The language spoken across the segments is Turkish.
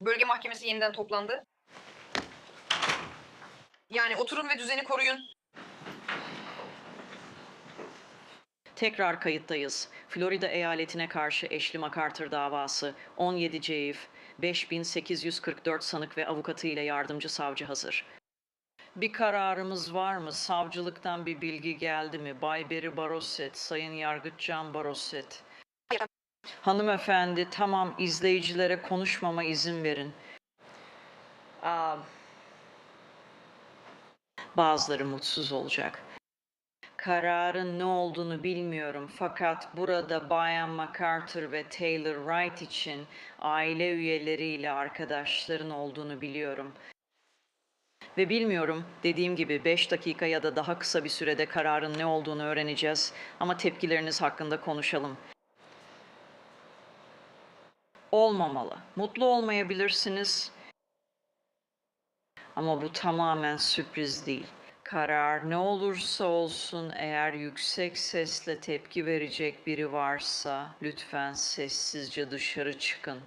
Bölge mahkemesi yeniden toplandı. Yani oturun ve düzeni koruyun. Tekrar kayıttayız. Florida eyaletine karşı Ashley MacArthur davası 17 Ceyif 5844 sanık ve avukatı ile yardımcı savcı hazır. Bir kararımız var mı? Savcılıktan bir bilgi geldi mi? Bay Beri Barosset, Sayın Yargıç Can Barosset. Hanımefendi tamam izleyicilere konuşmama izin verin. Aa, bazıları mutsuz olacak. Kararın ne olduğunu bilmiyorum fakat burada Bayan MacArthur ve Taylor Wright için aile üyeleriyle arkadaşların olduğunu biliyorum. Ve bilmiyorum, dediğim gibi 5 dakika ya da daha kısa bir sürede kararın ne olduğunu öğreneceğiz ama tepkileriniz hakkında konuşalım. Olmamalı. Mutlu olmayabilirsiniz ama bu tamamen sürpriz değil. Karar ne olursa olsun eğer yüksek sesle tepki verecek biri varsa lütfen sessizce dışarı çıkın.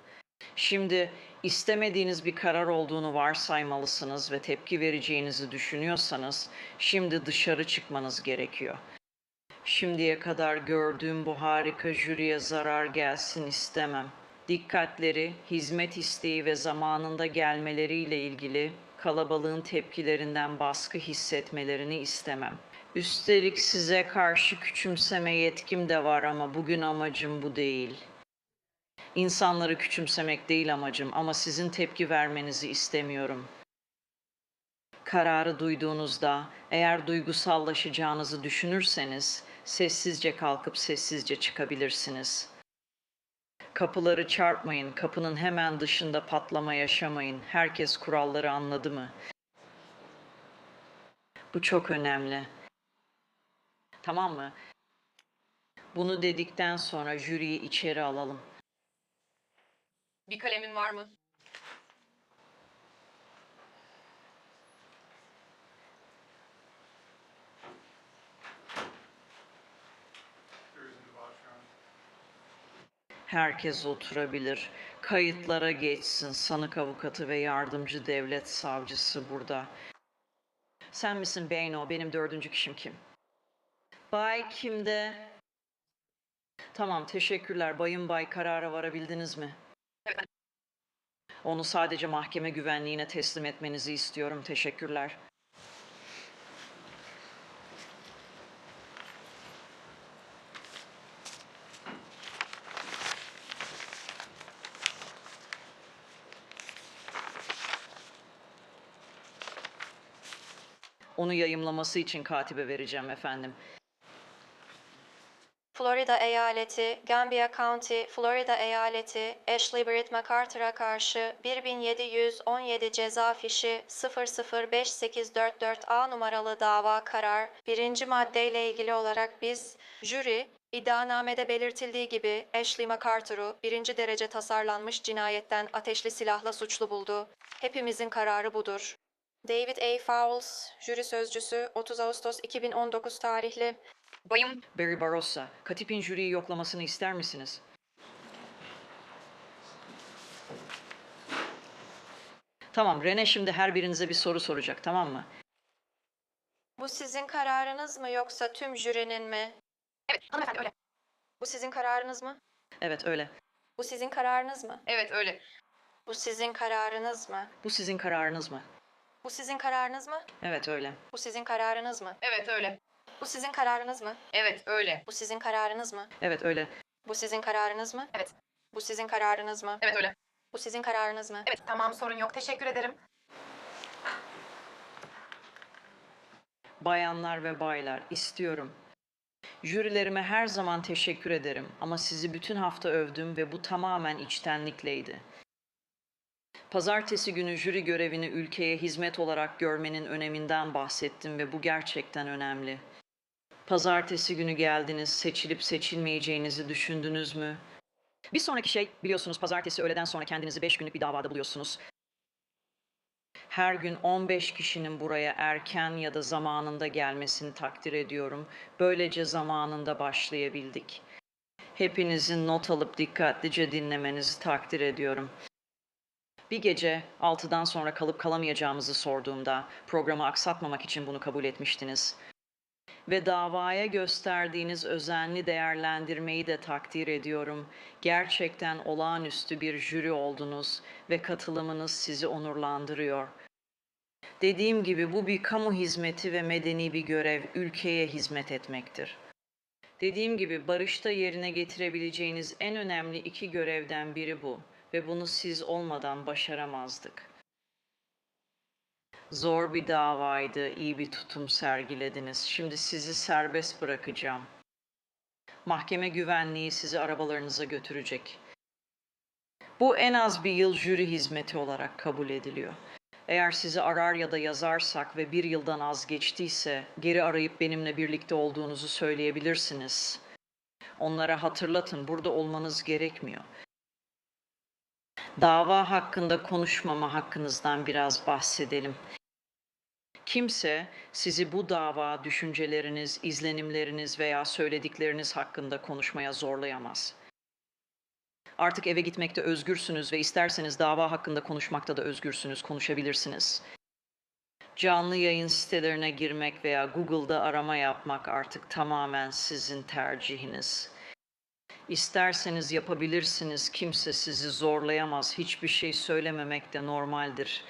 Şimdi istemediğiniz bir karar olduğunu varsaymalısınız ve tepki vereceğinizi düşünüyorsanız şimdi dışarı çıkmanız gerekiyor. Şimdiye kadar gördüğüm bu harika jüriye zarar gelsin istemem. Dikkatleri, hizmet isteği ve zamanında gelmeleriyle ilgili kalabalığın tepkilerinden baskı hissetmelerini istemem. Üstelik size karşı küçümseme yetkim de var ama bugün amacım bu değil. İnsanları küçümsemek değil amacım ama sizin tepki vermenizi istemiyorum. Kararı duyduğunuzda eğer duygusallaşacağınızı düşünürseniz sessizce kalkıp sessizce çıkabilirsiniz. Kapıları çarpmayın, kapının hemen dışında patlama yaşamayın. Herkes kuralları anladı mı? Bu çok önemli. Tamam mı? Bunu dedikten sonra jüriyi içeri alalım. Bir kalemin var mı? Herkes oturabilir. Kayıtlara geçsin. Sanık avukatı ve yardımcı devlet savcısı burada. Sen misin Beyno? Benim dördüncü kişim kim? Bay kimde? Tamam, teşekkürler. Bayım bay karara varabildiniz mi? Onu sadece mahkeme güvenliğine teslim etmenizi istiyorum. Teşekkürler. Onu yayımlaması için katibe vereceğim efendim. Florida Eyaleti, Gambia County, Florida Eyaleti, Ashley Britt MacArthur'a karşı 1717 ceza fişi 005844A numaralı dava karar, birinci maddeyle ilgili olarak biz, jüri, iddianamede belirtildiği gibi Ashley MacArthur'u birinci derece tasarlanmış cinayetten ateşli silahla suçlu buldu. Hepimizin kararı budur. David A. Fowles, jüri sözcüsü 30 Ağustos 2019 tarihli Bayım Barry Barossa, Katip'in jüriyi yoklamasını ister misiniz? Tamam, Rene şimdi her birinize bir soru soracak, tamam mı? Bu sizin kararınız mı yoksa tüm jürinin mi? Evet hanımefendi öyle. Bu sizin kararınız mı? Evet, öyle. Bu sizin kararınız mı? Evet öyle. Bu sizin kararınız mı? Bu sizin kararınız mı? Bu sizin kararınız mı? Evet, öyle. Bu sizin kararınız mı? Evet öyle. Bu sizin kararınız mı? Evet öyle. Bu sizin kararınız mı? Evet, öyle. Bu sizin kararınız mı? Evet. Bu sizin kararınız mı? Evet öyle. Bu sizin kararınız mı? Evet tamam sorun yok. Teşekkür ederim. Bayanlar ve baylar, istiyorum. Jürilerime her zaman teşekkür ederim ama sizi bütün hafta övdüm ve bu tamamen içtenlikleydi. Pazartesi günü jüri görevini ülkeye hizmet olarak görmenin öneminden bahsettim ve bu gerçekten önemli. Pazartesi günü geldiniz, seçilip seçilmeyeceğinizi düşündünüz mü? Bir sonraki şey, biliyorsunuz pazartesi öğleden sonra kendinizi 5 günlük bir davada buluyorsunuz. Her gün 15 kişinin buraya erken ya da zamanında gelmesini takdir ediyorum. Böylece zamanında başlayabildik. Hepinizin not alıp dikkatlice dinlemenizi takdir ediyorum. Bir gece 6'dan sonra kalıp kalamayacağımızı sorduğumda programı aksatmamak için bunu kabul etmiştiniz. Ve davaya gösterdiğiniz özenli değerlendirmeyi de takdir ediyorum. Gerçekten olağanüstü bir jüri oldunuz ve katılımınız sizi onurlandırıyor. Dediğim gibi bu bir kamu hizmeti ve medeni bir görev, ülkeye hizmet etmektir. Dediğim gibi barışta yerine getirebileceğiniz en önemli iki görevden biri bu ve bunu siz olmadan başaramazdık. Zor bir davaydı, iyi bir tutum sergilediniz. Şimdi sizi serbest bırakacağım. Mahkeme güvenliği sizi arabalarınıza götürecek. Bu en az bir yıl jüri hizmeti olarak kabul ediliyor. Eğer sizi arar ya da yazarsak ve bir yıldan az geçtiyse geri arayıp benimle birlikte olduğunuzu söyleyebilirsiniz. Onlara hatırlatın burada olmanız gerekmiyor. Dava hakkında konuşmama hakkınızdan biraz bahsedelim. Kimse sizi bu dava düşünceleriniz, izlenimleriniz veya söyledikleriniz hakkında konuşmaya zorlayamaz. Artık eve gitmekte özgürsünüz ve isterseniz dava hakkında konuşmakta da özgürsünüz, konuşabilirsiniz. Canlı yayın sitelerine girmek veya Google'da arama yapmak artık tamamen sizin tercihiniz. İsterseniz yapabilirsiniz, kimse sizi zorlayamaz, hiçbir şey söylememek de normaldir.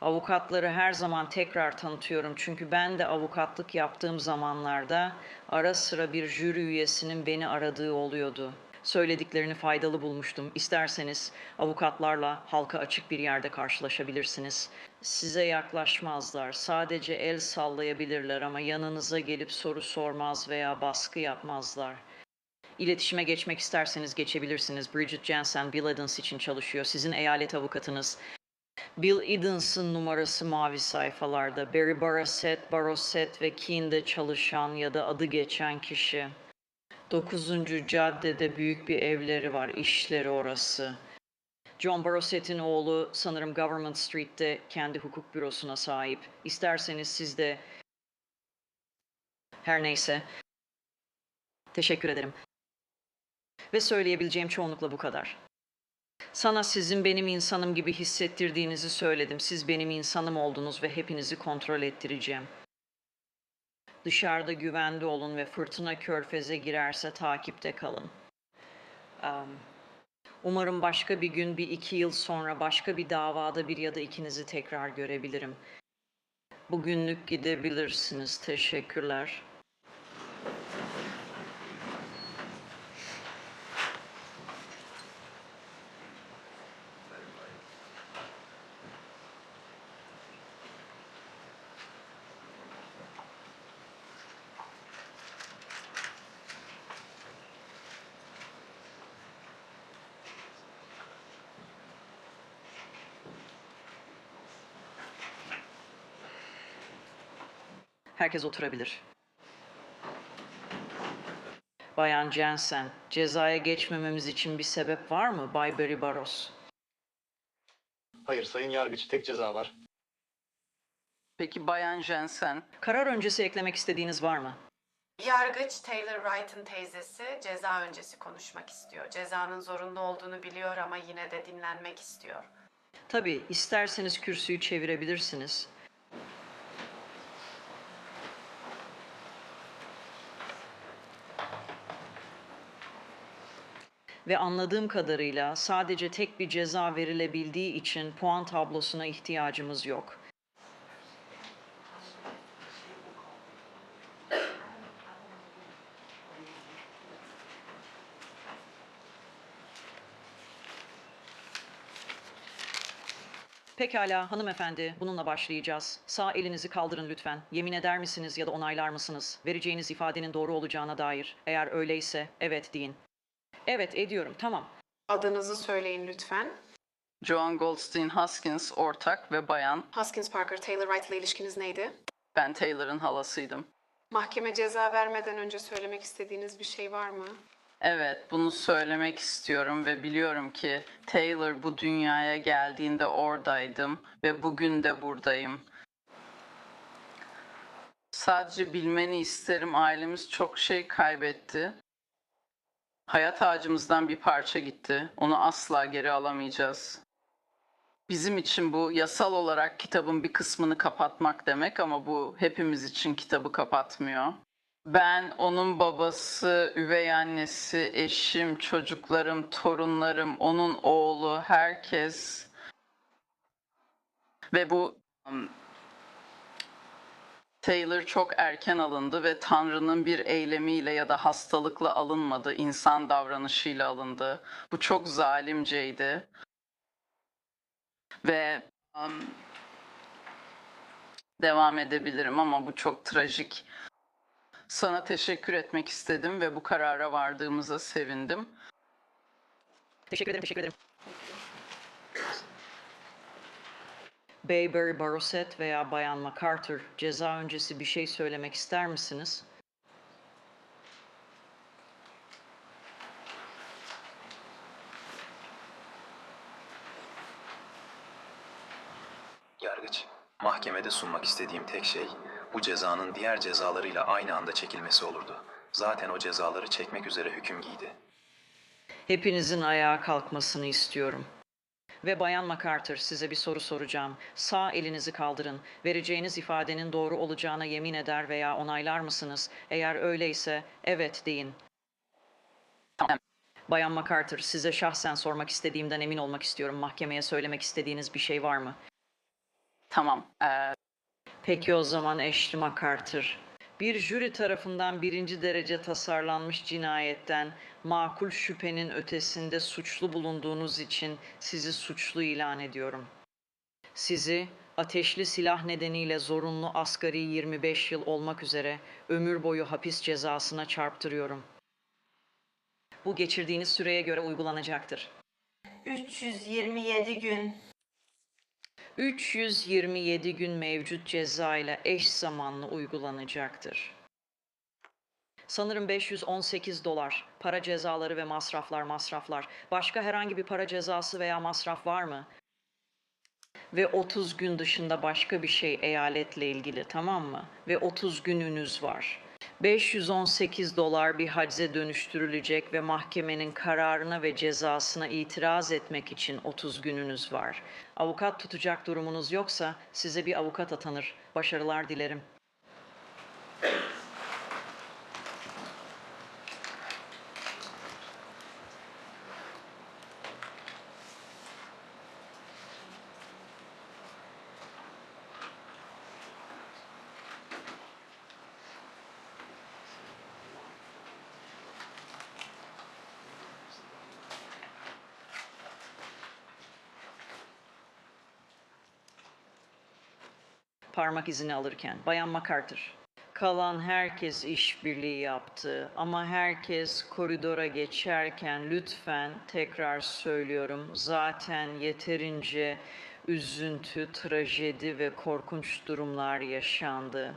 Avukatları her zaman tekrar tanıtıyorum çünkü ben de avukatlık yaptığım zamanlarda ara sıra bir jüri üyesinin beni aradığı oluyordu. Söylediklerini faydalı bulmuştum. İsterseniz avukatlarla halka açık bir yerde karşılaşabilirsiniz. Size yaklaşmazlar. Sadece el sallayabilirler ama yanınıza gelip soru sormaz veya baskı yapmazlar. İletişime geçmek isterseniz geçebilirsiniz. Bridget Jensen Bill Edens için çalışıyor. Sizin eyalet avukatınız. Bill Edens'ın numarası mavi sayfalarda. Barry Barosset, Barosset ve Keene'de çalışan ya da adı geçen kişi. 9. caddede büyük bir evleri var, işleri orası. John Barosset'in oğlu sanırım Government Street'te kendi hukuk bürosuna sahip. İsterseniz siz de... Her neyse. Teşekkür ederim. Ve söyleyebileceğim çoğunlukla bu kadar. Sana sizin benim insanım gibi hissettirdiğinizi söyledim. Siz benim insanım oldunuz ve hepinizi kontrol ettireceğim. Dışarıda güvende olun ve fırtına körfeze girerse takipte kalın. Am, umarım başka bir gün, bir iki yıl sonra başka bir davada bir ya da ikinizi tekrar görebilirim. Bugünlük gidebilirsiniz. Teşekkürler. Herkes oturabilir. Bayan Jensen, cezaya geçmememiz için bir sebep var mı Bay Barry Barros? Hayır sayın yargıç tek ceza var. Peki Bayan Jensen, Karar öncesi eklemek istediğiniz var mı? Yargıç Taylor Wright'ın teyzesi ceza öncesi konuşmak istiyor. Cezanın zorunlu olduğunu biliyor ama yine de dinlenmek istiyor. Tabii, isterseniz kürsüyü çevirebilirsiniz. Ve anladığım kadarıyla sadece tek bir ceza verilebildiği için puan tablosuna ihtiyacımız yok. Pekala hanımefendi, bununla başlayacağız. Sağ elinizi kaldırın lütfen. Yemin eder misiniz ya da onaylar mısınız? Vereceğiniz ifadenin doğru olacağına dair. Eğer öyleyse evet deyin. Evet ediyorum, tamam. Adınızı söyleyin lütfen. Joan Goldstein Hoskins ortak ve bayan. Hoskins Parker, Taylor Wright ile ilişkiniz neydi? Ben Taylor'ın halasıydım. Mahkeme ceza vermeden önce söylemek istediğiniz bir şey var mı? Evet, bunu söylemek istiyorum ve biliyorum ki Taylor bu dünyaya geldiğinde oradaydım ve bugün de buradayım. Sadece bilmeni isterim ailemiz çok şey kaybetti. Hayat ağacımızdan bir parça gitti. Onu asla geri alamayacağız. bizim için bu yasal olarak kitabın bir kısmını kapatmak demek ama bu hepimiz için kitabı kapatmıyor. Ben onun babası, üvey annesi, eşim, çocuklarım, torunlarım, onun oğlu, herkes ve bu Taylor çok erken alındı ve Tanrı'nın bir eylemiyle ya da hastalıkla alınmadı, insan davranışıyla alındı. Bu çok zalimceydi. Ve um, devam edebilirim ama bu çok trajik. Sana teşekkür etmek istedim ve bu karara vardığımıza sevindim. Teşekkür ederim, teşekkür ederim. Bayber Baroset veya Bayan MacArthur ceza öncesi bir şey söylemek ister misiniz? Yargıç, mahkemede sunmak istediğim tek şey bu cezanın diğer cezalarıyla aynı anda çekilmesi olurdu. Zaten o cezaları çekmek üzere hüküm giydi. Hepinizin ayağa kalkmasını istiyorum. Ve Bayan MacArthur size bir soru soracağım. Sağ elinizi kaldırın. Vereceğiniz ifadenin doğru olacağına yemin eder veya onaylar mısınız? Eğer öyleyse evet deyin. Tamam. Bayan MacArthur size şahsen sormak istediğimden emin olmak istiyorum. Mahkemeye söylemek istediğiniz bir şey var mı? Tamam. Ee, Peki o zaman Ashley MacArthur. Bir jüri tarafından birinci derece tasarlanmış cinayetten makul şüphenin ötesinde suçlu bulunduğunuz için sizi suçlu ilan ediyorum. Sizi ateşli silah nedeniyle zorunlu asgari 25 yıl olmak üzere ömür boyu hapis cezasına çarptırıyorum. Bu geçirdiğiniz süreye göre uygulanacaktır. 327 gün 327 gün mevcut ceza ile eş zamanlı uygulanacaktır. Sanırım 518 dolar. Para cezaları ve masraflar masraflar. Başka herhangi bir para cezası veya masraf var mı? Ve 30 gün dışında başka bir şey eyaletle ilgili tamam mı? Ve 30 gününüz var. 518 dolar bir hacze dönüştürülecek ve mahkemenin kararına ve cezasına itiraz etmek için 30 gününüz var. Avukat tutacak durumunuz yoksa size bir avukat atanır. Başarılar dilerim. Parmak izini alırken. Bayan MacArthur. Kalan herkes işbirliği yaptı ama herkes koridora geçerken lütfen tekrar söylüyorum zaten yeterince üzüntü, trajedi ve korkunç durumlar yaşandı.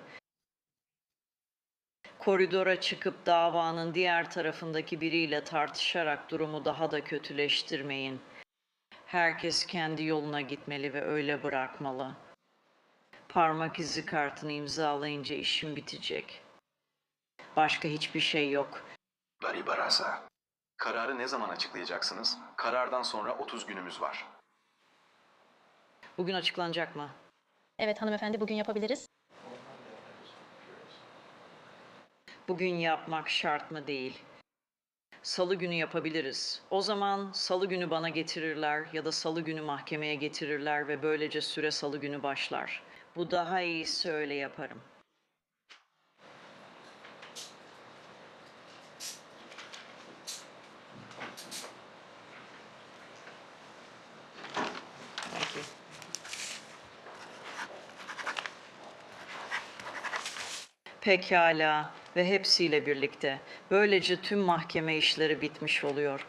Koridora çıkıp davanın diğer tarafındaki biriyle tartışarak durumu daha da kötüleştirmeyin. Herkes kendi yoluna gitmeli ve öyle bırakmalı. Parmak izi kartını imzalayınca işim bitecek. Başka hiçbir şey yok. Bari Barasa. Kararı ne zaman açıklayacaksınız? Karardan sonra 30 günümüz var. Bugün açıklanacak mı? Evet hanımefendi bugün yapabiliriz. Bugün yapmak şart mı değil? Salı günü yapabiliriz. O zaman salı günü bana getirirler ya da salı günü mahkemeye getirirler ve böylece süre salı günü başlar. Bu daha iyisi öyle yaparım. Pekala ve hepsiyle birlikte böylece tüm mahkeme işleri bitmiş oluyor.